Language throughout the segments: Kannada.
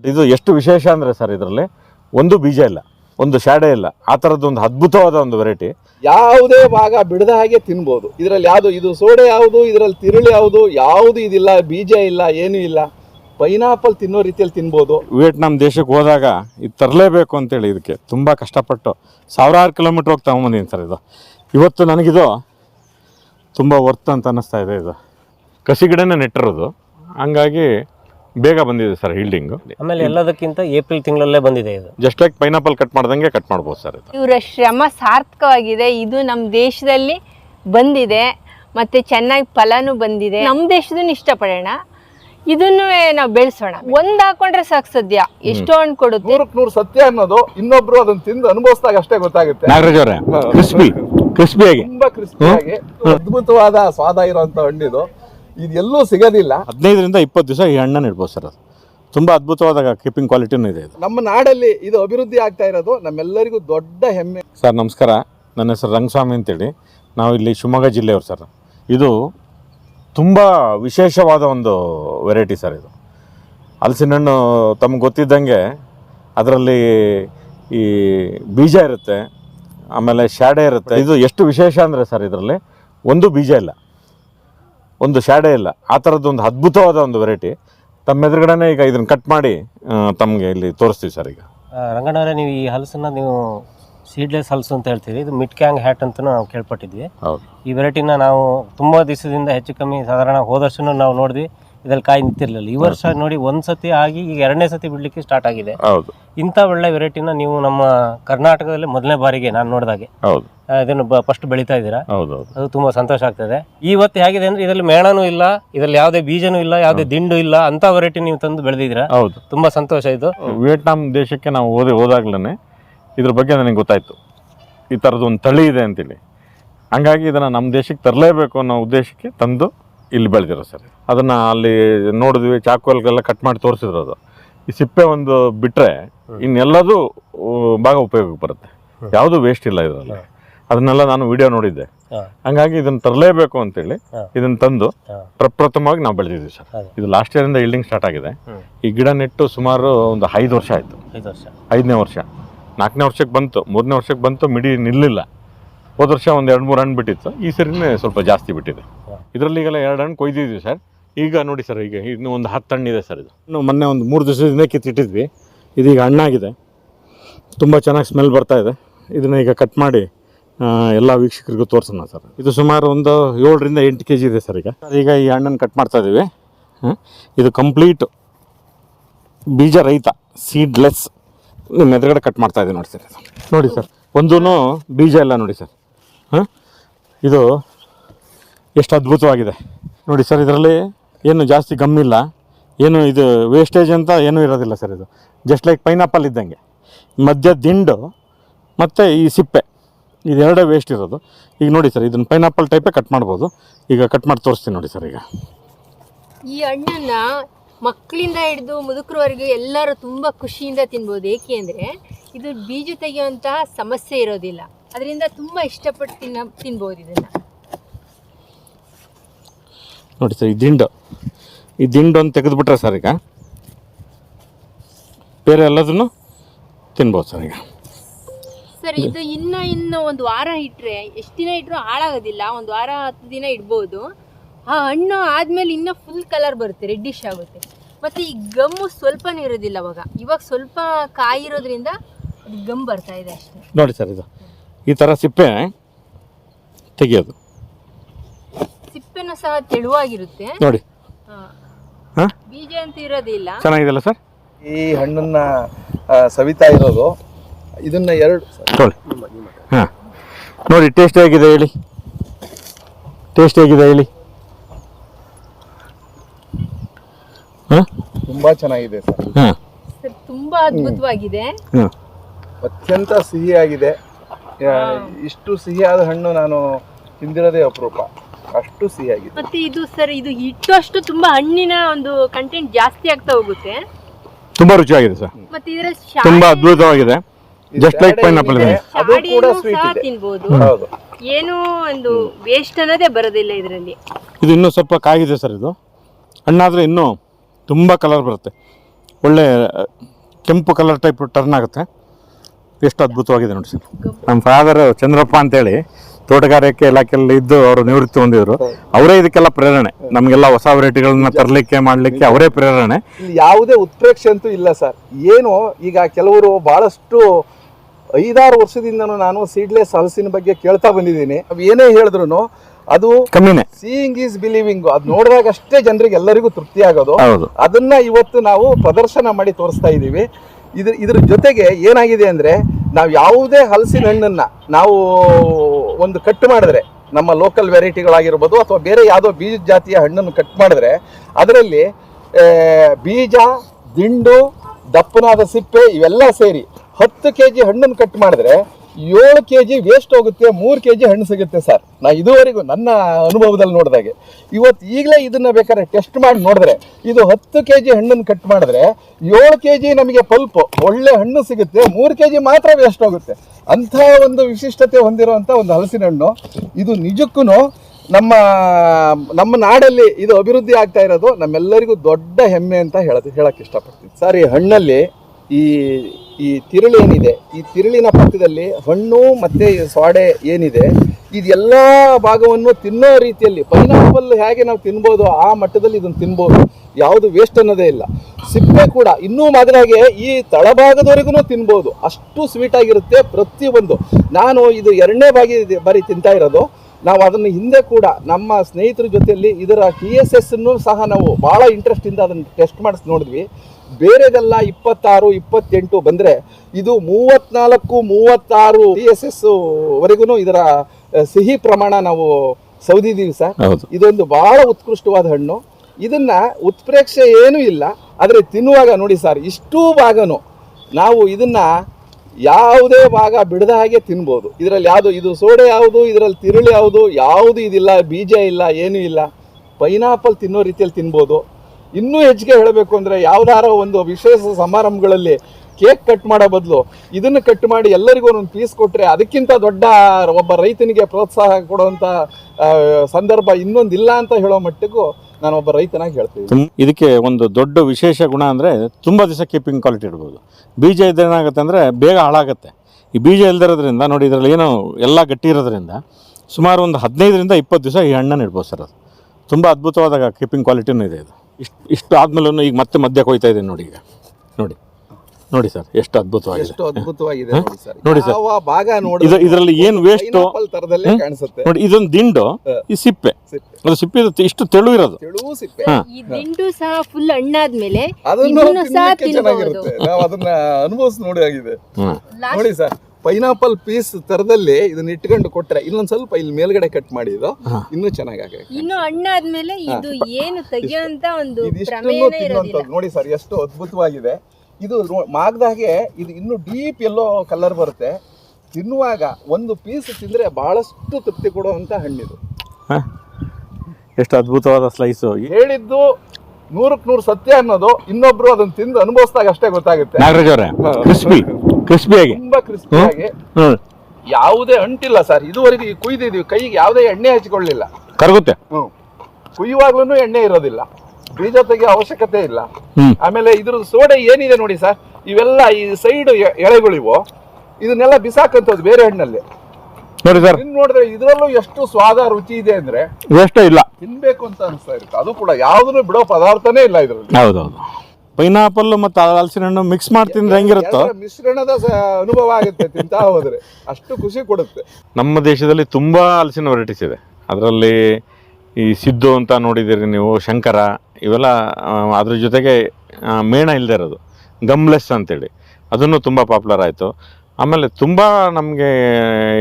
ಬಟ್ ಇದು ಎಷ್ಟು ವಿಶೇಷ ಅಂದರೆ ಸರ್ ಇದರಲ್ಲಿ? ಒಂದು ಬೀಜ ಇಲ್ಲ ಒಂದು ಶಾಡೆ ಇಲ್ಲ ಆ ಥರದ್ದು ಒಂದು ಅದ್ಭುತವಾದ ಒಂದು ವೆರೈಟಿ ಯಾವುದೇ ಭಾಗ ಬಿಡದ ಹಾಗೆ ತಿನ್ಬೋದು. ಇದರಲ್ಲಿ ಯಾವುದು ಇದು ಸೋಡೆ ಯಾವುದು ಇದರಲ್ಲಿ ತಿರುಳು ಯಾವುದು ಯಾವುದು ಇದಿಲ್ಲ ಬೀಜ ಇಲ್ಲ ಏನೂ ಇಲ್ಲ. ಪೈನಾಪಲ್ ತಿನ್ನೋ ರೀತಿಯಲ್ಲಿ ತಿನ್ಬೋದು. ವಿಯೆಟ್ನಾಂ ದೇಶಕ್ಕೆ ಹೋದಾಗ ಇದು ತರಲೇಬೇಕು ಅಂತೇಳಿ ಇದಕ್ಕೆ ತುಂಬ ಕಷ್ಟಪಟ್ಟು ಸಾವಿರಾರು ಕಿಲೋಮೀಟ್ರ್ ಹೋಗಿ ತಗೊಂಬಂದಿನಿ ಸರ್ ಇದು. ಇವತ್ತು ನನಗಿದು ತುಂಬ ವರ್ತ್ ಅಂತ ಅನ್ನಿಸ್ತಾ ಇದೆ ಇದು. ಕಸಿ ಗಿಡನೇ ನೆಟ್ಟಿರೋದು. ಹಂಗಾಗಿ ಬೇಗ ಬಂದಿದೆ ಸರ್ ಹೀಲ್ಡಿಂಗ್. ಆಮೇಲೆ ಎಲ್ಲದಕ್ಕಿಂತ ಏಪ್ರಿಲ್ ತಿಂಗಳಲ್ಲೇ ಬಂದಿದೆ ಇದು. ಜಸ್ಟ್ ಲೈಕ್ ಪೈನಾಪಲ್ ಕಟ್ ಮಾಡ್ದಂಗೆ ಕಟ್ ಮಾಡ್ಬೋದು ಸರ್ ಇದು. ಇವರ ಶ್ರಮ ಸಾರ್ಥಕವಾಗಿದೆ. ಇದು ನಮ್ಮ ದೇಶದಲ್ಲಿ ಬಂದಿದೆ. ಮತ್ತೆ ಚೆನ್ನಾಗಿ ಫಲನೂ ಬಂದಿದೆ. ನಮ್ಮ ದೇಶದನ್ನು ಇಷ್ಟಪಡೋಣ. ಇದನ್ನು ನಾವು ಬೆಳೆಸೋಣ. ಒಂದ್ ಹಾಕೊಂಡ್ರೆ ಸಾಕು ಸದ್ಯ. ಎಷ್ಟೋ ಹಣ್ಣು ಕೊಡುತ್ತೆ. ನೂರಕ್ಕೆ ನೂರು ಸತ್ಯ ಅನ್ನೋದು ಇನ್ನೊಬ್ರು ಅದನ್ನ ತಿಂದು ಅನುಭವಿಸಿದಾಗ ಅಷ್ಟೇ ಗೊತ್ತಾಗುತ್ತೆ. ನಾಗರಾಜ್ ಅವರೇ ಕ್ರಿಸ್ಪಿ ಕ್ರಿಸ್ಪಿಯಾಗಿ ತುಂಬಾ ಕ್ರಿಸ್ಪಿಯಾಗಿ ಅದ್ಭುತವಾದ ಸ್ವಾದ ಇರುವಂತ ಹಣ್ಣಿದು ಇದು ಎಲ್ಲೂ ಸಿಗೋದಿಲ್ಲ. ಹದಿನೈದರಿಂದ ಇಪ್ಪತ್ತು ದಿವಸ ಈ ಹಣ್ಣನ್ನು ಇಡ್ಬೋದು ಸರ್ ಅದು. ತುಂಬ ಅದ್ಭುತವಾದ ಕೀಪಿಂಗ್ ಕ್ವಾಲಿಟಿನೂ ಇದೆ ಇದು. ನಮ್ಮ ನಾಡಲ್ಲಿ ಇದು ಅಭಿವೃದ್ಧಿ ಆಗ್ತಾ ಇರೋದು ನಮ್ಮೆಲ್ಲರಿಗೂ ದೊಡ್ಡ ಹೆಮ್ಮೆ. ಸರ್ ನಮಸ್ಕಾರ. ನನ್ನ ಹೆಸರು ರಂಗಸ್ವಾಮಿ ಅಂತೇಳಿ. ನಾವು ಇಲ್ಲಿ ಶಿವಮೊಗ್ಗ ಜಿಲ್ಲೆಯವರು ಸರ್. ಇದು ತುಂಬ ವಿಶೇಷವಾದ ಒಂದು ವೆರೈಟಿ ಸರ್ ಇದು. ಹಲಸಿನ ಹಣ್ಣು ತಮ್ಗೆ ಗೊತ್ತಿದ್ದಂಗೆ ಅದರಲ್ಲಿ ಈ ಬೀಜ ಇರುತ್ತೆ ಆಮೇಲೆ ಶ್ಯಾಡೆ ಇರುತ್ತೆ. ಇದು ಎಷ್ಟು ವಿಶೇಷ ಅಂದರೆ ಸರ್ ಇದರಲ್ಲಿ ಒಂದು ಬೀಜ ಇಲ್ಲ. ಒಂದು ಶಾಡೆ ಇಲ್ಲ. ಆ ಥರದ್ದು ಒಂದು ಅದ್ಭುತವಾದ ಒಂದು ವೆರೈಟಿ ತಮ್ಮ ಎದುರುಗಡೆನೇ ಈಗ ಇದನ್ನು ಕಟ್ ಮಾಡಿ ತಮಗೆ ಇಲ್ಲಿ ತೋರಿಸ್ತೀವಿ ಸರ್ ಈಗ. ರಂಗಣ್ಣವರೇ ನೀವು ಈ ಹಲಸನ್ನ ನೀವು ಸೀಡ್ಲೆಸ್ ಹಲಸು ಅಂತ ಹೇಳ್ತೀವಿ ಇದು ಮಿಡ್ ಕ್ಯಾಂಗ್ ಹ್ಯಾಟ್ ಅಂತ ನಾವು ಕೇಳ್ಪಟ್ಟಿದ್ವಿ. ಹೌದು. ಈ ವೆರೈಟಿನ ನಾವು ತುಂಬ ದಿವಸದಿಂದ ಹೆಚ್ಚು ಕಮ್ಮಿ ಸಾಧಾರಣ ಹೋದ ನಾವು ನೋಡಿದ್ವಿ. ಇದ್ರಲ್ಲಿ ಕಾಯಿ ನಿಂತಿರ್ಲಿಲ್ಲ. ಈ ವರ್ಷ ನೋಡಿ ಒಂದ್ ಸತಿ ಆಗಿ ಈಗ ಎರಡನೇ ಸತಿ ಬಿಡ್ಲಿಕ್ಕೆ ಸ್ಟಾರ್ಟ್ ಆಗಿದೆ. ಹೌದು. ಇಂಥ ಒಳ್ಳೆ ವೆರೈಟಿನ ನೀವು ನಮ್ಮ ಕರ್ನಾಟಕದಲ್ಲಿ ಮೊದಲನೇ ಬಾರಿಗೆ ನಾನು ನೋಡಿದಾಗೆ. ಹೌದು. ಇದನ್ನು ಫಸ್ಟ್ ಬೆಳೀತಾ ಇದ್ದೀರಾ? ಹೌದು ಅದು ತುಂಬಾ ಸಂತೋಷ ಆಗ್ತದೆ. ಇವತ್ತು ಹೇಗಿದೆ ಅಂದ್ರೆ ಇದರಲ್ಲಿ ಮೇಣನೂ ಇಲ್ಲ ಇದರಲ್ಲಿ ಯಾವುದೇ ಬೀಜನೂ ಇಲ್ಲ ಯಾವುದೇ ದಿಂಡು ಇಲ್ಲ ಅಂತ ವೆರೈಟಿ ನೀವು ತಂದು ಬೆಳೆದಿದ್ದೀರಾ? ಹೌದು. ತುಂಬಾ ಸಂತೋಷ ಇದು. ವಿಯೆಟ್ನಾಂ ದೇಶಕ್ಕೆ ನಾವು ಓದಿ ಹೋದಾಗ್ಲೇ ಇದ್ರ ಬಗ್ಗೆ ನನಗೆ ಗೊತ್ತಾಯ್ತು. ಈ ಥರದ್ದು ಒಂದು ತಳಿ ಇದೆ ಅಂತೇಳಿ ಹಂಗಾಗಿ ಇದನ್ನ ನಮ್ಮ ದೇಶಕ್ಕೆ ತರಲೇಬೇಕು ಅನ್ನೋ ಉದ್ದೇಶಕ್ಕೆ ತಂದು ಇಲ್ಲಿ ಬೆಳೆದಿರೋ ಸರ್. ಅದನ್ನು ಅಲ್ಲಿ ನೋಡಿದ್ವಿ ಚಾಕುವಲ್ಗೆಲ್ಲ ಕಟ್ ಮಾಡಿ ತೋರಿಸಿದ್ರು ಅದು. ಈ ಸಿಪ್ಪೆ ಒಂದು ಬಿಟ್ಟರೆ ಇನ್ನೆಲ್ಲದೂ ಭಾಗ ಉಪಯೋಗಕ್ಕೆ ಬರುತ್ತೆ. ಯಾವುದು ವೇಸ್ಟ್ ಇಲ್ಲ ಇದರಲ್ಲಿ. ಅದನ್ನೆಲ್ಲ ನಾನು ವಿಡಿಯೋ ನೋಡಿದ್ದೆ. ಹಂಗಾಗಿ ಇದನ್ನು ತರಲೇಬೇಕು ಅಂತೇಳಿ. ಇದನ್ನು ತಂದು. ಪ್ರಪ್ರಥಮವಾಗಿ ನಾವು ಬೆಳೆದಿದ್ವಿ ಸರ್. ಇದು ಲಾಸ್ಟ್ ಇಯರಿಂದ ಇಲ್ಡಿಂಗ್ ಸ್ಟಾರ್ಟ್ ಆಗಿದೆ. ಈ ಗಿಡ ನೆಟ್ಟು ಸುಮಾರು ಒಂದು ಐದು ವರ್ಷ ಆಯಿತು. ಐದನೇ ವರ್ಷ. ನಾಲ್ಕನೇ ವರ್ಷಕ್ಕೆ ಬಂತು ಮೂರನೇ ವರ್ಷಕ್ಕೆ ಬಂತು ಮಿಡಿ ನಿಲ್ಲಿಲ್ಲ. ಹೋದ ವರ್ಷ ಒಂದು ಎರಡು ಮೂರು ಹಣ್ಣು ಬಿಟ್ಟಿತ್ತು. ಈ ಸರಿನೇ ಸ್ವಲ್ಪ ಜಾಸ್ತಿ ಬಿಟ್ಟಿದೆ. ಇದರಲ್ಲಿ ಈಗಲ್ಲ ಎರಡು ಹಣ್ಣು ಕೊಯ್ದಿದ್ವಿ ಸರ್. ಈಗ ನೋಡಿ ಸರ್ ಈಗ ಇನ್ನು ಒಂದು ಹತ್ತು ಹಣ್ಣಿದೆ ಸರ್ ಇದು. ಇನ್ನು ಮೊನ್ನೆ ಒಂದು ಮೂರು ದಿವಸದಿಂದ ಕಿತ್ತಿಟ್ಟಿದ್ವಿ. ಇದೀಗ ಹಣ್ಣಾಗಿದೆ. ತುಂಬ ಚೆನ್ನಾಗಿ ಸ್ಮೆಲ್ ಬರ್ತಾ ಇದೆ. ಇದನ್ನು ಈಗ ಕಟ್ ಮಾಡಿ ಎಲ್ಲ ವೀಕ್ಷಕರಿಗೂ ತೋರಿಸೋಣ ಸರ್. ಇದು ಸುಮಾರು ಒಂದು ಏಳರಿಂದ ಎಂಟು ಕೆ ಜಿ ಇದೆ ಸರ್ ಈಗ. ಈಗ ಈ ಹಣ್ಣನ್ನು ಕಟ್ ಮಾಡ್ತಾ ಇದ್ದೀವಿ ಇದು ಕಂಪ್ಲೀಟ್ ಬೀಜ ರಹಿತ ಸೀಡ್ಲೆಸ್ ನಿಮ್ಮ ಎದುರುಗಡೆ ಕಟ್ ಮಾಡ್ತಾ ಇದ್ದೀವಿ ನೋಡಿ ಸರ್ ನೋಡಿ ಸರ್. ಒಂದೂ ಬೀಜ ಇಲ್ಲ ನೋಡಿ ಸರ್. ಹಾಂ? ಇದು ಎಷ್ಟು ಅದ್ಭುತವಾಗಿದೆ. ನೋಡಿ ಸರ್, ಇದರಲ್ಲಿ ಏನು ಜಾಸ್ತಿ ಗಮ್ಮಿಲ್ಲ ಏನು ಇದು ವೇಸ್ಟೇಜ್ ಅಂತ ಏನೂ ಇರೋದಿಲ್ಲ ಸರ್ ಇದು. ಜಸ್ಟ್ ಲೈಕ್ ಪೈನಾಪಲ್ ಇದ್ದಂಗೆ. ಮಧ್ಯ ದಿಂಡು, ಮತ್ತು ಈ ಸಿಪ್ಪೆ. ಇದೆರಡೇ ವೇಸ್ಟ್ ಇರೋದು. ಈಗ ನೋಡಿ ಸರ್, ಇದನ್ನು ಪೈನಾಪಲ್ ಟೈಪೇ ಕಟ್ ಮಾಡ್ಬೋದು. ಈಗ ಕಟ್ ಮಾಡಿ ತೋರಿಸ್ತೀನಿ ನೋಡಿ ಸರ್ ಈಗ. ಈ ಹಣ್ಣನ್ನು ಮಕ್ಕಳಿಂದ ಹಿಡಿದು ಮುದುಕರವರೆಗೂ ಎಲ್ಲರೂ ತುಂಬ ಖುಷಿಯಿಂದ ತಿನ್ಬೋದು. ಏಕೆ ಅಂದರೆ ಇದು ಬೀಜ ತೆಗೆಯುವಂತಹ ಸಮಸ್ಯೆ ಇರೋದಿಲ್ಲ. ಅದರಿಂದ ತುಂಬ ಇಷ್ಟಪಟ್ಟು ತಿನ್ನ ತಿನ್ಬೋದು ಇದನ್ನು. ನೋಡಿ ಸರ್ ಈ ದಿಂಡು. ಈ ದಿಂಡು ಅಂತ ತೆಗೆದುಬಿಟ್ರೆ ಸರ್ ಈಗ. ಬೇರೆ ಎಲ್ಲದನ್ನು ತಿನ್ಬೋದು ಸರ್ ಈಗ. ಸರ್ ಇದು ಇನ್ನ ಇನ್ನು ಒಂದು ವಾರ ಇಟ್ಟರೆ ಎಷ್ಟು ದಿನ ಇಟ್ಟರು ಹಾಳಾಗೋದಿಲ್ಲ. ಒಂದು ವಾರ ಹತ್ತು ದಿನ ಇಡ್ಬೋದು. ಆ ಹಣ್ಣು ಆದಮೇಲೆ ಇನ್ನೂ ಫುಲ್ ಕಲರ್ ಬರುತ್ತೆ ರೆಡ್ಡಿಶ್ ಆಗುತ್ತೆ. ಮತ್ತು ಈ ಗಮ್ಮು ಸ್ವಲ್ಪನೇ ಇರೋದಿಲ್ಲ ಅವಾಗ. ಇವಾಗ ಸ್ವಲ್ಪ ಕಾಯಿ ಇರೋದ್ರಿಂದ ಅದು ಗಮ್ ಬರ್ತಾ ಇದೆ ಅಷ್ಟೇ. ನೋಡಿ ಸರ್ ಇದು. ಈ ಥರ ಸಿಪ್ಪೆ ತೆಗಿಯೋದು. ಸಿಪ್ಪೆನೂ ಸಹ ತೆಳುವಾಗಿರುತ್ತೆ. ನೋಡಿ. ಹಾಂ. ಬೀಜ ಅಂತ ಇರೋದಿಲ್ಲ. ಚೆನ್ನಾಗಿದೆಯಲ್ಲ ಸರ್? ಈ ಹಣ್ಣನ್ನ ಆ, ಸವಿತಾ ಇರೋದು. ಇದನ್ನ ಎರಡು ನೋಡಿ. ಹಾಂ. ನೋಡಿ ಟೇಸ್ಟ್ ಹೇಗಿದೆ ಹೇಳಿ. ಟೇಸ್ಟ್ ಹೇಗಿದೆ ಹೇಳಿ. ಹಾಂ? ತುಂಬಾ ಚೆನ್ನಾಗಿದೆ ಸರ್. ಹಾಂ. ಸರ್ ತುಂಬಾ ಅದ್ಭುತವಾಗಿದೆ. ಹಾಂ. ಅತ್ಯಂತ ಸಿಹಿಯಾಗಿದೆ ಇಷ್ಟು ಸಿಹಿಯಾದ ಹಣ್ಣು ನಾನು ತಿಂದಿರೋದೇ ಅಪರೂಪ. ಅಷ್ಟು ಸಿಹಿಯಾಗಿದೆ ಮತ್ತೆ ಇದು ಸರ್ ಇದು ಇಟ್ಟು ಅಷ್ಟು ತುಂಬಾ ಹಣ್ಣಿನ ಒಂದು ಕಂಟೆಂಟ್ ಜಾಸ್ತಿ ಆಗ್ತಾ ಹೋಗುತ್ತೆ. ತುಂಬಾ ರುಚಿಯಾಗಿದೆ ಸರ್ ಮತ್ತೆ ಇದರಲ್ಲಿ ತುಂಬಾ ಅದ್ಭುತವಾಗಿದೆ. ಜಸ್ಟ್ ಲೈಕ್ ಪೈನಾಪಲ್ ಇದೆ. ಅದು ಕೂಡ ಸ್ವೀಟ್ ಇದೆ. ತಿನ್ಬೋದು. ಹೌದು. ಏನು ಒಂದು ವೇಸ್ಟ್ ಅನ್ನೋದೇ ಬರೋದಿಲ್ಲ ಇದರಲ್ಲಿ. ಇದು ಇನ್ನೂ ಸ್ವಲ್ಪ ಕಾಗಿದೆ ಸರ್ ಇದು. ಹಣ್ಣಾದ್ರೆ ಇನ್ನೂ ತುಂಬ ಕಲರ್ ಬರುತ್ತೆ. ಒಳ್ಳೆ ಕೆಂಪು ಕಲರ್ ಟೈಪ್ ಟರ್ನ್ ಆಗುತ್ತೆ. ಎಷ್ಟು ಅದ್ಭುತವಾಗಿದೆ ನೋಡಿ ಸರ್. ನಮ್ಮ ಫಾದರ್ ಚಂದ್ರಪ್ಪ ಅಂತೇಳಿ ತೋಟಗಾರಿಕೆ ಇಲಾಖೆಯಲ್ಲಿ ಇದ್ದು ಅವರು ನಿವೃತ್ತಿ ಹೊಂದಿದ್ರು. ಅವರೇ ಇದಕ್ಕೆಲ್ಲ ಪ್ರೇರಣೆ. ನಮಗೆಲ್ಲ ಹೊಸ ವೆರೈಟಿಗಳನ್ನ ತರಲಿಕ್ಕೆ ಮಾಡಲಿಕ್ಕೆ ಅವರೇ ಪ್ರೇರಣೆ. ಯಾವುದೇ ಉತ್ಪ್ರೇಕ್ಷೆ ಅಂತೂ ಇಲ್ಲ ಸರ್. ಏನು ಈಗ ಕೆಲವರು ಬಹಳಷ್ಟು ಐದಾರು ವರ್ಷದಿಂದನೂ ನಾನು ಸೀಡ್ಲೆಸ್ ಹಲಸಿನ ಬಗ್ಗೆ ಕೇಳ್ತಾ ಬಂದಿದ್ದೀನಿ. ಏನೇ ಹೇಳಿದ್ರು ಅದು ಕಮ್ಮಿನೇ. ಸೀಯಿಂಗ್ ಈಸ್ ಬಿಲೀವಿಂಗ್ ಅದು ನೋಡಿದಾಗ ಅಷ್ಟೇ ಜನರಿಗೆ ಎಲ್ಲರಿಗೂ ತೃಪ್ತಿ ಆಗೋದು. ಅದನ್ನ ಇವತ್ತು ನಾವು ಪ್ರದರ್ಶನ ಮಾಡಿ ತೋರಿಸ್ತಾ ಇದ್ದೀವಿ ಇದ್ರ ಇದ್ರ ಜೊತೆಗೆ ಏನಾಗಿದೆ ಅಂದ್ರೆ ನಾವು ಯಾವುದೇ ಹಲಸಿನ ಹಣ್ಣನ್ನ ನಾವು ಒಂದು ಕಟ್ ಮಾಡಿದ್ರೆ, ನಮ್ಮ ಲೋಕಲ್ ವೆರೈಟಿಗಳಾಗಿರ್ಬೋದು ಅಥವಾ ಬೇರೆ ಯಾವುದೋ ಬೀಜ ಜಾತಿಯ ಹಣ್ಣನ್ನು ಕಟ್ ಮಾಡಿದ್ರೆ, ಅದರಲ್ಲಿ ಬೀಜ, ದಿಂಡು, ದಪ್ಪನಾದ ಸಿಪ್ಪೆ ಇವೆಲ್ಲ ಸೇರಿ ಹತ್ತು ಕೆ ಜಿ ಹಣ್ಣನ್ನು ಕಟ್ ಮಾಡಿದ್ರೆ ಏಳು ಕೆ ಜಿ ವೇಸ್ಟ್ ಹೋಗುತ್ತೆ, ಮೂರು ಕೆ ಜಿ ಹಣ್ಣು ಸಿಗುತ್ತೆ ಸರ್. ನಾ ಇದುವರೆಗೂ ನನ್ನ ಅನುಭವದಲ್ಲಿ ನೋಡಿದಾಗೆ ಇವತ್ತು ಈಗಲೇ ಇದನ್ನ ಬೇಕಾದ್ರೆ ಟೆಸ್ಟ್ ಮಾಡಿ ನೋಡಿದ್ರೆ, ಇದು ಹತ್ತು ಕೆ ಜಿ ಹಣ್ಣನ್ನು ಕಟ್ ಮಾಡಿದ್ರೆ, ಏಳು ಕೆ ಜಿ ನಮಗೆ ಪಲ್ಪ್ ಒಳ್ಳೆ ಹಣ್ಣು ಸಿಗುತ್ತೆ, ಮೂರು ಕೆ ಜಿ ಮಾತ್ರ ವೇಸ್ಟ್ ಹೋಗುತ್ತೆ. ಅಂಥ ಒಂದು ವಿಶಿಷ್ಟತೆ ಹೊಂದಿರುವಂಥ ಒಂದು ಹಲಸಿನ ಹಣ್ಣು. ಇದು ನಿಜಕ್ಕೂ ನಮ್ಮ ನಮ್ಮ ನಾಡಲ್ಲಿ ಇದು ಅಭಿವೃದ್ಧಿ ಆಗ್ತಾ ಇರೋದು ನಮ್ಮೆಲ್ಲರಿಗೂ ದೊಡ್ಡ ಹೆಮ್ಮೆ ಅಂತ ಹೇಳೋದು ಹೇಳಕ್ಕೆ ಇಷ್ಟಪಡ್ತೀನಿ. ಸರ್, ಈ ಹಣ್ಣಲ್ಲಿ ಈ ಈ ತಿರುಳು ಏನಿದೆ? ಈ ತಿರುಳಿನ ಪಕ್ಕದಲ್ಲಿ ಹಣ್ಣು ಮತ್ತೆ ಸೋಡೆ ಏನಿದೆ? ಇದೆಲ್ಲ ಭಾಗವನ್ನು ತಿನ್ನೋ ರೀತಿಯಲ್ಲಿ ಪೈನಾಪಲ್ ಹೇಗೆ ನಾವು ತಿನ್ಬೋದು? ಆ ಮಟ್ಟದಲ್ಲಿ ಇದನ್ನು ತಿನ್ಬೋದು. ಯಾವುದು ವೇಸ್ಟ್ ಅನ್ನೋದೇ ಇಲ್ಲ. ಸಿಪ್ಪೆ ಕೂಡ ಇನ್ನೂ ಮಾದರಿಯಾಗೆ ಈ ತಳಭಾಗದವರೆಗೂ ತಿನ್ಬೋದು. ಅಷ್ಟು ಸ್ವೀಟ್ ಆಗಿರುತ್ತೆ ಪ್ರತಿಯೊಂದು. ನಾನು ಇದು ಎರಡನೇ ಬಾಗಿ ಬಾರಿ ತಿಂತಾ ಇರೋದು. ನಾವು ಅದನ್ನು ಹಿಂದೆ ಕೂಡ ನಮ್ಮ ಸ್ನೇಹಿತರ ಜೊತೆಯಲ್ಲಿ ಇದರ ಟಿ ಎಸ್ ಎಸ್ ಸಹ ನಾವು ಭಾಳ ಇಂಟ್ರೆಸ್ಟಿಂದ ಅದನ್ನು ಟೆಸ್ಟ್ ಮಾಡಿಸಿ ನೋಡಿದ್ವಿ. ಬೇರೆದೆಲ್ಲ ಇಪ್ಪತ್ತಾರು ಇಪ್ಪತ್ತೆಂಟು ಬಂದರೆ ಇದು ಮೂವತ್ನಾಲ್ಕು ಮೂವತ್ತಾರು ಟಿ ಎಸ್ ಎಸ್ ವರೆಗೂ ಇದರ ಸಿಹಿ ಪ್ರಮಾಣ ನಾವು ಸೌದಿದ್ದೀವಿ ಸರ್. ಇದೊಂದು ಬಹಳ ಉತ್ಕೃಷ್ಟವಾದ ಹಣ್ಣು. ಇದನ್ನ ಉತ್ಪ್ರೇಕ್ಷೆ ಏನೂ ಇಲ್ಲ. ಆದರೆ ತಿನ್ನುವಾಗ ನೋಡಿ ಸರ್ ಇಷ್ಟೂ ಭಾಗನು ನಾವು ಇದನ್ನ ಯಾವುದೇ ಭಾಗ ಬಿಡದ ಹಾಗೆ ತಿನ್ಬೋದು. ಇದರಲ್ಲಿ ಯಾವುದು ಇದು ಸೋಡೆ ಯಾವುದು ಇದರಲ್ಲಿ ತಿರುಳು ಯಾವುದು ಯಾವುದು ಇದಿಲ್ಲ ಬೀಜ ಇಲ್ಲ ಏನೂ ಇಲ್ಲ. ಪೈನಾಪಲ್ ತಿನ್ನೋ ರೀತಿಯಲ್ಲಿ ತಿನ್ಬೋದು. ಇನ್ನೂ ಹೆಚ್ಚಿಗೆ ಹೇಳಬೇಕು ಅಂದರೆ ಯಾವ್ದಾರ ಒಂದು ವಿಶೇಷ ಸಮಾರಂಭಗಳಲ್ಲಿ ಕೇಕ್ ಕಟ್ ಮಾಡೋ ಬದಲು ಇದನ್ನು ಕಟ್ ಮಾಡಿ ಎಲ್ಲರಿಗೂ ಒಂದೊಂದು ಪೀಸ್ ಕೊಟ್ಟರೆ ಅದಕ್ಕಿಂತ ದೊಡ್ಡ ಒಬ್ಬ ರೈತನಿಗೆ ಪ್ರೋತ್ಸಾಹ ಕೊಡುವಂಥ ಸಂದರ್ಭ ಇನ್ನೊಂದಿಲ್ಲ ಅಂತ ಹೇಳೋ ಮಟ್ಟಿಗೂ ನಾನು ಒಬ್ಬ ರೈತನಾಗಿ ಹೇಳ್ತೀನಿ. ಇದಕ್ಕೆ ಒಂದು ದೊಡ್ಡ ವಿಶೇಷ ಗುಣ ಅಂದರೆ ತುಂಬ ದಿವಸ ಕೀಪಿಂಗ್ ಕ್ವಾಲಿಟಿ ಇಡ್ಬೋದು. ಬೀಜ ಇದ್ದೇನಾಗುತ್ತೆ ಅಂದರೆ ಬೇಗ ಹಾಳಾಗುತ್ತೆ. ಈ ಬೀಜ ಇಲ್ದಿರೋದ್ರಿಂದ ನೋಡಿ ಇದರಲ್ಲಿ ಏನೋ ಎಲ್ಲ ಗಟ್ಟಿ ಇರೋದ್ರಿಂದ ಸುಮಾರು ಒಂದು ಹದಿನೈದರಿಂದ ಇಪ್ಪತ್ತು ದಿವಸ ಈ ಹಣ್ಣನ್ನು ಇಡ್ಬೋದು ಸರ್ ಅದು. ತುಂಬ ಅದ್ಭುತವಾದ ಕೀಪಿಂಗ್ ಕ್ವಾಲಿಟಿನೂ ಇದೆ ಇದು. ಇಷ್ಟು ಇಷ್ಟು ಆದಮೇಲೂ ಈಗ ಮತ್ತೆ ಮಧ್ಯ ಕೊಯ್ತಾ ಇದೆ ನೋಡಿ ಈಗ. ನೋಡಿ. ನೋಡಿ ಸರ್ ಎಷ್ಟು ಅದ್ಭುತವಾಗಿದೆ. ಎಷ್ಟು ಅದ್ಭುತವಾಗಿದೆ ನೋಡಿ ಸರ್. ನೋಡಿ ಸರ್. ಆ ಭಾಗ ನೋಡಿ ಇದರಲ್ಲಿ ಏನು ವೇಸ್ಟ್ ತರದಲ್ಲೇ ಕಾಣಿಸುತ್ತೆ. ನೋಡಿ ಇದೊಂದು ದಿಂಡು ಈ ಸಿಪ್ಪೆ. ಸಿಪ್ಪೆ. ಅದು ಸಿಪ್ಪೆ ಇದು ಇಷ್ಟು ತೆಳು ಇರೋದು. ತೆಳು ಸಿಪ್ಪೆ. ಈ ದಿಂಡು ಸಹ ಫುಲ್ ಹಣ್ಣಾದ್ಮೇಲೆ ಅದನ್ನು ಸಹ ಚೆನ್ನಾಗಿರುತ್ತೆ. ನಾವು ಅದನ್ನ ಅನುಭವಿಸಿ ನೋಡಿ ಆಗಿದೆ. ನೋಡಿ ಸರ್. ಪೈನಾಪಲ್ ಪೀಸ್ ತರದಲ್ಲಿ ಇದನ್ನ ಇಟ್ಕೊಂಡು ಕೊಟ್ರೆ ಇಲ್ಲೊಂದ್ ಸ್ವಲ್ಪ ಇಲ್ಲಿ ಮೇಲ್ಗಡೆ ಕಟ್ ಮಾಡಿದ್ರು ಇನ್ನೂ ಚೆನ್ನಾಗಿ ಇನ್ನು ಹಣ್ಣಾದ್ಮೇಲೆ ಇದು ಏನು ತೆಗೆಯುವಂತ ಒಂದು ಇದಿಷ್ಟನ್ನು ತಿನ್ನುವಂಥದ್ದು. ನೋಡಿ ಸರ್ ಎಷ್ಟು ಅದ್ಭುತವಾಗಿದೆ. ಇದು ನೋ- ಮಾಗ್ದಾಗೆ ಇದು ಇನ್ನು ಡೀಪ್ ಎಲ್ಲೋ ಕಲರ್ ಬರುತ್ತೆ. ತಿನ್ನುವಾಗ ಒಂದು ಪೀಸ್ ತಿಂದ್ರೆ ಬಹಳಷ್ಟು ತೃಪ್ತಿ ಕೊಡುವಂತ ಹಣ್ಣಿದು. ಹಾಂ. ಎಷ್ಟು ಅದ್ಭುತವಾದ ಸ್ಲೈಸು ಹೇಳಿದ್ದು ನೂರಕ್ಕೆ ನೂರು ಸತ್ಯ ಅನ್ನೋದು ಇನ್ನೊಬ್ರು ಅದನ್ನ ತಿಂದು ಅನುಭವಿಸಿದಾಗ ಅಷ್ಟೇ ಗೊತ್ತಾಗುತ್ತೆ. ನಾಗರಾಜ್ ಅವರೇ ಕ್ರಿಸ್ಪಿ ಕ್ರಿಸ್ಪಿಯಾಗಿ. ತುಂಬಾ ಕ್ರಿಸ್ಪಿಯಾಗಿ. ಹ್ಮ್. ಯಾವುದೇ ಅಂಟಿಲ್ಲ ಸರ್ ಇದುವರೆಗೂ ಈ ಕುಯ್ದಿದೀವಿ ಕೈಗೆ ಯಾವುದೇ ಎಣ್ಣೆ ಹಚ್ಕೊಳ್ಳಿಲ್ಲ. ಕರಗುತ್ತೆ. ಹ್ಮ್. ಕುಯ್ಯುವಾಗ್ಲೂ ಎಣ್ಣೆ ಇರೋದಿಲ್ಲ. ಬೀಜ ತೆಗೆಯೋ ಅವಶ್ಯಕತೆ ಇಲ್ಲ. ಹ್ಮ್. ಆಮೇಲೆ ಇದ್ರ ಸೋಡೆ ಏನಿದೆ ನೋಡಿ ಸರ್ ಇವೆಲ್ಲ ಈ ಸೈಡ್ ಎಳೆಗಳಿವು. ಇದನ್ನೆಲ್ಲ ಬಿಸಾಕಂತದ್ದು ಬೇರೆ ಹಣ್ಣಲ್ಲಿ. ನೋಡಿ ಸರ್. ಇನ್ ನೋಡಿದ್ರೆ ಇದರಲ್ಲೂ ಎಷ್ಟು ಸ್ವಾದ ರುಚಿ ಇದೆ ಅಂದ್ರೆ ವೇಸ್ಟೇ ಇಲ್ಲ. ತಿನ್ಬೇಕು ಅಂತ ಅನಿಸ್ತಾ ಇರುತ್ತೆ. ಅದು ಕೂಡ ಯಾವ್ದನ್ನು ಬಿಡೋ ಪದಾರ್ಥನೇ ಇಲ್ಲ ಇದರಲ್ಲಿ. ಹೌದೌದು. ಪೈನಾಪಲ್ ಮತ್ತು ಹಲಸಿನ ಹಣ್ಣು ಮಿಕ್ಸ್ ಮಾಡಿ ತಿಂದ್ರೆ ಹೆಂಗಿರುತ್ತೋ ಮಿಶ್ರಣದ ಅನುಭವ ಆಗುತ್ತೆ ತಿಂತಾ ಹೋದ್ರೆ. ಅಷ್ಟು ಖುಷಿ ಕೊಡುತ್ತೆ. ನಮ್ಮ ದೇಶದಲ್ಲಿ ತುಂಬ ಹಲಸಿನ ವೆರೈಟೀಸ್ ಇದೆ. ಅದರಲ್ಲಿ ಈ ಸಿದ್ದು ಅಂತ ನೋಡಿದ್ದೀರಿ ನೀವು ಶಂಕರ ಇವೆಲ್ಲ ಅದ್ರ ಜೊತೆಗೆ ಮೇಣ ಇಲ್ಲದೆ ಇರೋದು. ಗಮ್ಲೆಸ್ ಅಂತೇಳಿ. ಅದನ್ನು ತುಂಬ ಪಾಪ್ಯುಲರ್ ಆಯಿತು. ಆಮೇಲೆ ತುಂಬ ನಮಗೆ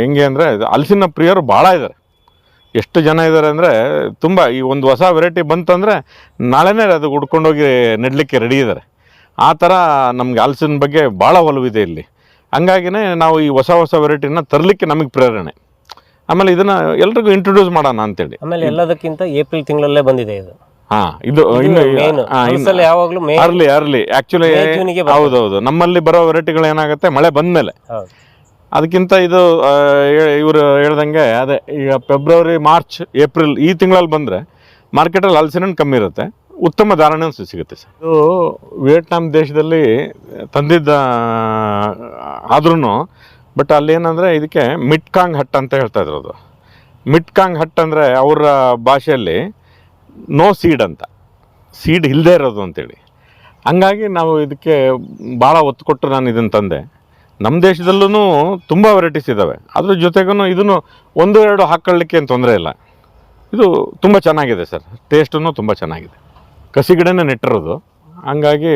ಹೆಂಗೆ ಅಂದರೆ ಹಲಸಿನ ಪ್ರಿಯರು ಭಾಳ ಇದ್ದಾರೆ. ಎಷ್ಟು ಜನ ಇದ್ದಾರೆ ಅಂದರೆ ತುಂಬ ಈ ಒಂದು ಹೊಸ ವೆರೈಟಿ ಬಂತಂದರೆ ನಾಳೆನೇ ಅದು ಹುಡ್ಕೊಂಡೋಗಿ ನೆಡಲಿಕ್ಕೆ ರೆಡಿ ಇದ್ದಾರೆ ಆ ಥರ ನಮಗೆ ಹಲಸಿನ ಬಗ್ಗೆ ಭಾಳ ಒಲವಿದೆ ಇಲ್ಲಿ. ಹಂಗಾಗಿನೇ ನಾವು ಈ ಹೊಸ ಹೊಸ ವೆರೈಟಿನ ತರಲಿಕ್ಕೆ ನಮಗೆ ಪ್ರೇರಣೆ. ಆಮೇಲೆ ಇದನ್ನು ಎಲ್ರಿಗೂ ಇಂಟ್ರೊಡ್ಯೂಸ್ ಮಾಡೋಣ ಅಂತೇಳಿ. ಆಮೇಲೆ ಎಲ್ಲದಕ್ಕಿಂತ ಏಪ್ರಿಲ್ ತಿಂಗಳಲ್ಲೇ ಬಂದಿದೆ ಇದು. ಹಾಂ ಇದು ಇನ್ನು ಯಾವಾಗ್ಲೂ ಅರ್ಲಿ ಅರ್ಲಿ ಆಕ್ಚುಲಿ ಹೌದೌದು. ನಮ್ಮಲ್ಲಿ ಬರೋ ವೆರೈಟಿಗಳು ಏನಾಗುತ್ತೆ ಮಳೆ ಬಂದಮೇಲೆ. ಅದಕ್ಕಿಂತ ಇದು ಇವರು ಹೇಳ್ದಂಗೆ, ಅದೇ, ಈಗ ಫೆಬ್ರವರಿ ಮಾರ್ಚ್ ಏಪ್ರಿಲ್ ಈ ತಿಂಗಳಲ್ಲಿ ಬಂದರೆ ಮಾರ್ಕೆಟಲ್ಲಿ ಹಲಸಿನ ಕಮ್ಮಿ ಇರುತ್ತೆ. ಉತ್ತಮ ಧಾರಣೆ ಸಿಗುತ್ತೆ ಸರ್. ಇದು ವಿಯೆಟ್ನಾಂ ದೇಶದಲ್ಲಿ ತಂದಿದ್ದ ಆದ್ರೂ ಬಟ್ ಅಲ್ಲೇನಂದರೆ ಇದಕ್ಕೆ ಮಿಟ್ಕಾಂಗ್ ಹಟ್ ಅಂತ ಹೇಳ್ತಾ ಇದ್ರು ಅದು. ಮಿಟ್ಕಾಂಗ್ ಹಟ್ ಅಂದರೆ ಅವರ ಭಾಷೆಯಲ್ಲಿ ನೋ ಸೀಡ್ ಅಂತ. ಸೀಡ್ ಇಲ್ಲದೆ ಇರೋದು ಅಂತೇಳಿ. ಹಂಗಾಗಿ ನಾವು ಇದಕ್ಕೆ ಭಾಳ ಒತ್ತು ಕೊಟ್ಟು ನಾನು ಇದನ್ನು ತಂದೆ. ನಮ್ಮ ದೇಶದಲ್ಲೂ ತುಂಬ ವೆರೈಟೀಸ್ ಇದ್ದಾವೆ ಅದ್ರ ಜೊತೆಗೂ ಇದನ್ನು ಒಂದು ಎರಡು ಹಾಕ್ಕೊಳ್ಳಿಕ್ಕೆ ಏನು ತೊಂದರೆ ಇಲ್ಲ. ಇದು ತುಂಬ ಚೆನ್ನಾಗಿದೆ ಸರ್. ಟೇಸ್ಟೂ ತುಂಬ ಚೆನ್ನಾಗಿದೆ. ಕಸಿ ಗಿಡನೇ ನೆಟ್ಟಿರೋದು. ಹಂಗಾಗಿ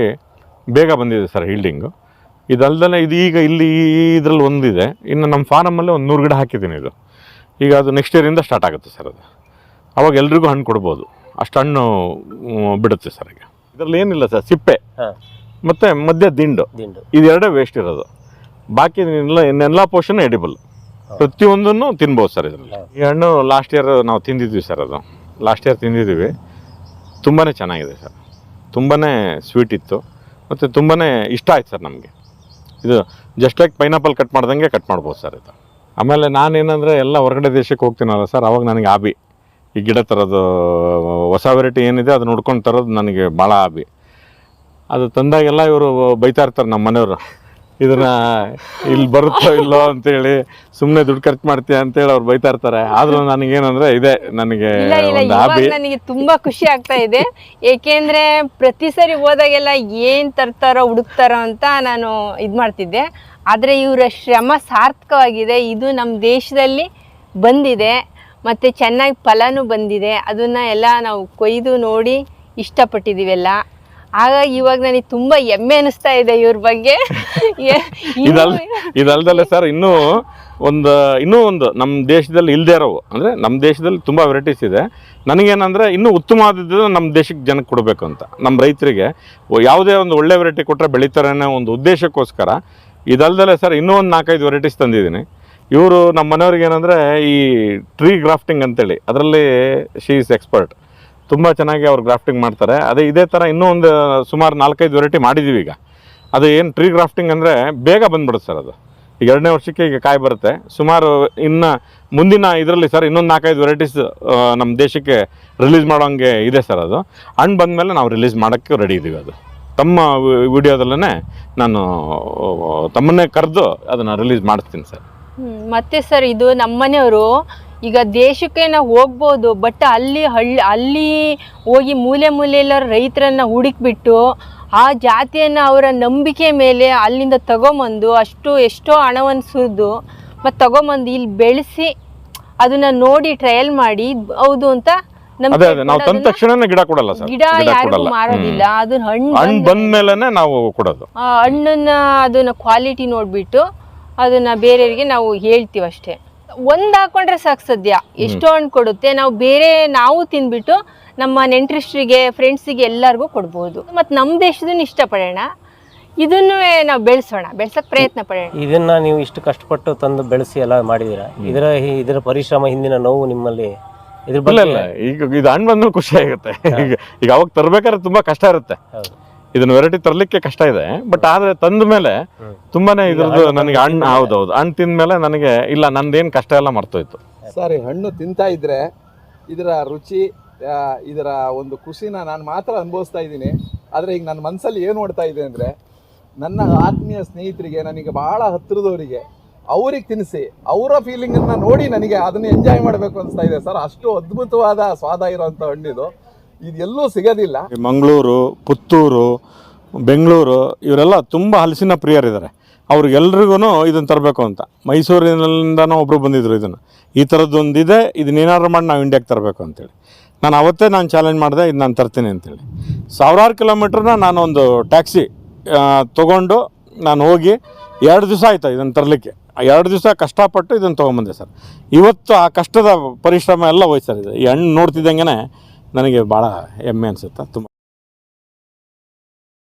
ಬೇಗ ಬಂದಿದೆ ಸರ್ ಹೀಲ್ಡಿಂಗು. ಇದಲ್ದಲೇ ಇದು ಈಗ ಇಲ್ಲಿ ಇದರಲ್ಲಿ ಒಂದಿದೆ. ಇನ್ನು ನಮ್ಮ ಫಾರಮಲ್ಲೇ ಒಂದು ನೂರು ಗಿಡ ಹಾಕಿದ್ದೀನಿ ಇದು. ಈಗ ಅದು ನೆಕ್ಸ್ಟ್ ಇಯರಿಂದ ಸ್ಟಾರ್ಟ್ ಆಗುತ್ತೆ ಸರ್ ಅದು. ಅವಾಗ ಎಲ್ರಿಗೂ ಹಣ್ಣು ಕೊಡ್ಬೋದು. ಅಷ್ಟು ಹಣ್ಣು ಬಿಡುತ್ತೆ ಸರ್ ಈಗ. ಇದರಲ್ಲಿ ಏನಿಲ್ಲ ಸರ್ ಸಿಪ್ಪೆ. ಮತ್ತು ಮಧ್ಯ ದಿಂಡು. ದಿಂಡು. ಇದೆರಡೇ ವೇಸ್ಟ್ ಇರೋದು. ಬಾಕಿ ಇನ್ನೆಲ್ಲ ಇನ್ನೆಲ್ಲ ಪೋರ್ಷನ್ ಎಡಿಬಲ್ ಪ್ರತಿಯೊಂದನ್ನು ತಿನ್ಬೋದು ಸರ್ ಇದರಲ್ಲಿ. ಈ ಹಣ್ಣು ಲಾಸ್ಟ್ ಇಯರ್ ನಾವು ತಿಂದಿದ್ವಿ ಸರ್ ಅದು. ಲಾಸ್ಟ್ ಇಯರ್ ತಿಂದಿದ್ದೀವಿ. ತುಂಬಾ ಚೆನ್ನಾಗಿದೆ ಸರ್. ತುಂಬಾ ಸ್ವೀಟ್ ಇತ್ತು. ಮತ್ತು ತುಂಬಾ ಇಷ್ಟ ಆಯ್ತು ಸರ್ ನಮಗೆ. ಇದು ಜಸ್ಟ್ ಲೈಕ್ ಪೈನಾಪಲ್ ಕಟ್ ಮಾಡ್ದಂಗೆ ಕಟ್ ಮಾಡ್ಬೋದು ಸರ್ ಇದು. ಆಮೇಲೆ ನಾನೇನಂದರೆ ಎಲ್ಲ ಹೊರಗಡೆ ದೇಶಕ್ಕೆ ಹೋಗ್ತೀನಲ್ಲ ಸರ್ ಅವಾಗ ನನಗೆ ಆಬಿ. ಈ ಗಿಡ ತರೋದು ಹೊಸ ವೆರೈಟಿ ಏನಿದೆ ಅದು ನೋಡ್ಕೊಂಡು ತರೋದು ನನಗೆ ಭಾಳ ಆಬಿ. ಅದು ತಂದಾಗೆಲ್ಲ ಇವರು ಬೈತಾ ಇರ್ತಾರೆ ನಮ್ಮ ಮನೆಯವರು. ಇದನ್ನ ಇಲ್ಲಿ ಬರುತ್ತೋ ಇಲ್ಲೋ ಅಂತೇಳಿ ಸುಮ್ಮನೆ ದುಡ್ಡು ಖರ್ಚು ಮಾಡ್ತೀಯ ಅಂತೇಳಿ ಅವ್ರು ಬೈತಾ ಇರ್ತಾರೆ. ಆದ್ರೂ ನನಗೇನಂದ್ರೆ ಇದೆ ನನಗೆ ಇಲ್ಲ ಇಲ್ಲ ಒಂದು ಇವಾಗ ನನಗೆ ತುಂಬಾ ಖುಷಿ ಆಗ್ತಾ ಇದೆ. ಏಕೆಂದ್ರೆ ಪ್ರತಿ ಸರಿ ಹೋದಾಗೆಲ್ಲ ಏನ್ ತರ್ತಾರೋ ಹುಡುಕ್ತಾರೋ ಅಂತ ನಾನು ಇದ್ ಮಾಡ್ತಿದ್ದೆ. ಆದ್ರೆ ಇವರ ಶ್ರಮ ಸಾರ್ಥಕವಾಗಿದೆ. ಇದು ನಮ್ಮ ದೇಶದಲ್ಲಿ ಬಂದಿದೆ. ಮತ್ತೆ ಚೆನ್ನಾಗಿ ಫಲನೂ ಬಂದಿದೆ. ಅದನ್ನ ಎಲ್ಲ ನಾವು ಕೊಯ್ದು ನೋಡಿ ಇಷ್ಟಪಟ್ಟಿದ್ದೀವೆಲ್ಲ ಹಾಗಾಗಿ ಇವಾಗ ನನಗೆ ತುಂಬಾ ಹೆಮ್ಮೆ ಅನಿಸ್ತಾ ಇದೆ ಇವ್ರ ಬಗ್ಗೆ. ಇದಲ್ದಲ್ಲೇ ಸರ್ ಇನ್ನು- ಸರ್ ಇನ್ನೂ ಒಂದು ಇನ್ನೂ ಒಂದು ನಮ್ಮ ದೇಶದಲ್ಲಿ ಇಲ್ಲದೆ ಇರೋವು. ಅಂದರೆ ನಮ್ಮ ದೇಶದಲ್ಲಿ ತುಂಬ ವೆರೈಟೀಸ್ ಇದೆ. ನನಗೇನಂದರೆ ಇನ್ನೂ ಉತ್ತಮವಾದದ್ದು ನಮ್ಮ ದೇಶಕ್ಕೆ ಜನಕ್ಕೆ ಕೊಡಬೇಕು ಅಂತ. ನಮ್ಮ ರೈತರಿಗೆ ಯಾವುದೇ ಒಂದು ಒಳ್ಳೆ ವೆರೈಟಿ ಕೊಟ್ಟರೆ ಬೆಳೀತಾರೆ ಅನ್ನೋ ಒಂದು ಉದ್ದೇಶಕ್ಕೋಸ್ಕರ ಇದಲ್ದಲ್ಲೇ ಸರ್ ಇನ್ನೂ ಒಂದು ನಾಲ್ಕೈದು ವೆರೈಟೀಸ್ ತಂದಿದ್ದೀನಿ. ಇವರು ನಮ್ಮ ಮನೆಯವ್ರಿಗೆ ಏನಂದರೆ ಈ ಟ್ರೀ ಗ್ರಾಫ್ಟಿಂಗ್ ಅಂತೇಳಿ. ಅದರಲ್ಲಿ ಶೀ ಈಸ್ ಎಕ್ಸ್ಪರ್ಟ್ ತುಂಬ ಚೆನ್ನಾಗಿ ಅವ್ರು ಗ್ರಾಫ್ಟಿಂಗ್ ಮಾಡ್ತಾರೆ. ಅದೇ ಇದೇ ಥರ ಇನ್ನೂ ಒಂದು ಸುಮಾರು ನಾಲ್ಕೈದು ವೆರೈಟಿ ಮಾಡಿದ್ದೀವಿ ಈಗ. ಅದು ಏನು ಟ್ರೀ ಗ್ರಾಫ್ಟಿಂಗ್ ಅಂದರೆ ಬೇಗ ಬಂದ್ಬಿಡುತ್ತೆ ಸರ್ ಅದು. ಈಗ ಎರಡನೇ ವರ್ಷಕ್ಕೆ ಈಗ ಕಾಯಿ ಬರುತ್ತೆ. ಸುಮಾರು ಇನ್ನು ಮುಂದಿನ ಇದರಲ್ಲಿ ಸರ್ ಇನ್ನೊಂದು ನಾಲ್ಕೈದು ವೆರೈಟೀಸ್ ನಮ್ಮ ದೇಶಕ್ಕೆ ರಿಲೀಸ್ ಮಾಡೋಂಗೆ ಇದೆ ಸರ್ ಅದು. ಹಣ್ಣು ಬಂದಮೇಲೆ ನಾವು ರಿಲೀಸ್ ಮಾಡೋಕ್ಕೆ ರೆಡಿ ಇದ್ದೀವಿ ಅದು. ತಮ್ಮ ವಿಡಿಯೋದಲ್ಲೇ ನಾನು ತಮ್ಮನ್ನೇ ಕರೆದು ಅದನ್ನು ರಿಲೀಸ್ ಮಾಡಿಸ್ತೀನಿ ಸರ್. ಮತ್ತೆ ಸರ್ ಇದು ನಮ್ಮನೆಯವರು ಈಗ ದೇಶಕ್ಕೆ ನಾವು ಹೋಗ್ಬೋದು ಬಟ್ ಅಲ್ಲಿ ಹಳ್ಳಿ ಅಲ್ಲಿ ಹೋಗಿ ಮೂಲೆ ಮೂಲೆಯಲ್ಲರ ರೈತರನ್ನ ಹುಡುಕ್ಬಿಟ್ಟು ಆ ಜಾತಿಯನ್ನು ಅವರ ನಂಬಿಕೆ ಮೇಲೆ ಅಲ್ಲಿಂದ ತಗೊಂಬಂದು ಅಷ್ಟು ಎಷ್ಟೋ ಹಣವನ್ನು ಸುರಿದು ಮತ್ತು ತಗೊಂಬಂದು ಇಲ್ಲಿ ಬೆಳೆಸಿ ಅದನ್ನ ನೋಡಿ ಟ್ರಯಲ್ ಮಾಡಿ ಹೌದು ಅಂತ ನಾವು ತಂದ ಗಿಡ ಕೊಡಲ್ಲ ಸರ್. ಗಿಡ ಯಾರಿಗೂ ಮಾರೋದಿಲ್ಲ. ಅದನ್ನ ಹಣ್ಣು ಹಣ್ಣು ಬಂದ ಬಂದ್ಮೇಲೆ ನಾವು ಕೊಡೋದು. ಆ ಹಣ್ಣನ್ನ ಅದನ್ನ ಕ್ವಾಲಿಟಿ ನೋಡ್ಬಿಟ್ಟು ಅದನ್ನ ಬೇರೆಯವರಿಗೆ ನಾವು ಹೇಳ್ತೀವಿ ಅಷ್ಟೇ ಒಂದ್ ಹಾಕೊಂಡ್ರೆ ಸಾಕು ಸದ್ಯ. ಎಷ್ಟೋ ಹಣ್ಣು ಕೊಡುತ್ತೆ? ನಾವು ಬೇರೆ ನಾವು ತಿಂದ್ಬಿಟ್ಟು ನಮ್ಮ ನೆಂಟರಿಷ್ಟರಿಗೆ ಫ್ರೆಂಡ್ಸಿಗೆ ಎಲ್ಲರಿಗೂ ಕೊಡ್ಬೋದು. ಮತ್ತು ನಮ್ಮ ದೇಶದನ್ನು ಇಷ್ಟಪಡೋಣ. ಇದನ್ನು ನಾವು ಬೆಳೆಸೋಣ. ಬೆಳ್ಸಕ್ ಪ್ರಯತ್ನ ಪಡೋಣ. ಇದನ್ನ ನೀವು ಇಷ್ಟು ಕಷ್ಟಪಟ್ಟು ತಂದು ಬೆಳೆಸಿ ಎಲ್ಲ ಮಾಡಿದೀರಾ? ಇದರ ಇದರ ಪರಿಶ್ರಮ ಹಿಂದಿನ ನೋವು ನಿಮ್ಮಲ್ಲಿ ಇದ್ರ ಇಲ್ಲ ಇಲ್ಲ. ಈಗ ಇದು ಹಣ್ಣು ಬಂದ್ಮೇಲೆ ಖುಷಿ ಆಗುತ್ತೆ. ಈಗ ಈಗ ಅವಾಗ ತರ್ಬೇಕಾದ್ರೆ ತುಂಬಾ ಕಷ್ಟ ಇರುತ್ತೆ. ಹೌದು. ಇದನ್ನ ವೆರೈಟಿ ತರಲಿಕ್ಕೆ ಕಷ್ಟ ಇದೆ. ಬಟ್ ಆದ್ರೆ ತಂದ ಮೇಲೆ ತುಂಬಾನೇ ಇದ್ರದ್ದು ನನಗೆ ಹಣ್ಣು ಹೌದು ಹೌದೌದು. ಹಣ್ಣು ತಿಂದ್ಮೇಲೆ ನನಗೆ ಇಲ್ಲ ನಂದೇನು ಕಷ್ಟ ಎಲ್ಲ ಮರ್ತೋಯ್ತು. ಸರ್ ಈ ಹಣ್ಣು ತಿಂತಾ ಇದ್ರೆ ಇದರ ರುಚಿ ಆ, ಇದರ ಒಂದು ಖುಷಿನ ನಾನು ಮಾತ್ರ ಅನುಭವಿಸ್ತಾ ಇದ್ದೀನಿ. ಆದರೆ ಈಗ ನನ್ನ ಮನಸ್ಸಲ್ಲಿ ಏನು ನೋಡ್ತಾ ಇದೆ ಅಂದರೆ ನನ್ನ ಆತ್ಮೀಯ ಸ್ನೇಹಿತರಿಗೆ ನನಗೆ ಬಹಳ ಹತ್ತಿರದವರಿಗೆ ಅವ್ರಿಗೆ ತಿನ್ನಿಸಿ ಅವರ ಫೀಲಿಂಗನ್ನು ನೋಡಿ ನನಗೆ ಅದನ್ನು ಎಂಜಾಯ್ ಮಾಡಬೇಕು ಅನಿಸ್ತಾ ಇದೆ. ಸರ್ ಅಷ್ಟು ಅದ್ಭುತವಾದ ಸ್ವಾದ ಇರೋವಂಥ ಹಣ್ಣಿದು. ಇದು ಎಲ್ಲೂ ಸಿಗೋದಿಲ್ಲ ಮಂಗಳೂರು, ಪುತ್ತೂರು, ಬೆಂಗಳೂರು, ಇವರೆಲ್ಲ ತುಂಬ ಹಲಸಿನ ಪ್ರಿಯರಿದ್ದಾರೆ. ಅವ್ರಿಗೆಲ್ರಿಗೂ ಇದನ್ನು ತರಬೇಕು ಅಂತ. ಮೈಸೂರಿನಿಂದನೂ ಒಬ್ಬರು ಬಂದಿದ್ರು ಇದನ್ನು. ಈ ಥರದ್ದೊಂದಿದೆ ಇದನ್ನ ಏನಾದ್ರು ಮಾಡಿ ನಾವು ಇಂಡಿಯಾಗೆ ತರಬೇಕು ಅಂತೇಳಿ. ನಾನು ಅವತ್ತೇ ನಾನು ಚಾಲೆಂಜ್ ಮಾಡಿದೆ, ಇದು ನಾನು ತರ್ತೀನಿ ಅಂತೇಳಿ. ಸಾವಿರಾರು ಕಿಲೋಮೀಟ್ರನ್ನ ನಾನೊಂದು ಟ್ಯಾಕ್ಸಿ ತೊಗೊಂಡು ನಾನು ಹೋಗಿ ಎರಡು ದಿವಸ ಆಯಿತು ಇದನ್ನು ತರಲಿಕ್ಕೆ. ಎರಡು ದಿವಸ ಕಷ್ಟಪಟ್ಟು ಇದನ್ನು ತೊಗೊಂಬಂದೆ ಸರ್. ಇವತ್ತು ಆ ಕಷ್ಟದ ಪರಿಶ್ರಮ ಎಲ್ಲ ಹೋಯ್ತು ಸರ್ ಇದು. ಈ ಹಣ್ಣು ನೋಡ್ತಿದ್ದಂಗೆ ನನಗೆ ಭಾಳ ಹೆಮ್ಮೆ ಅನಿಸುತ್ತೆ. ತುಂಬ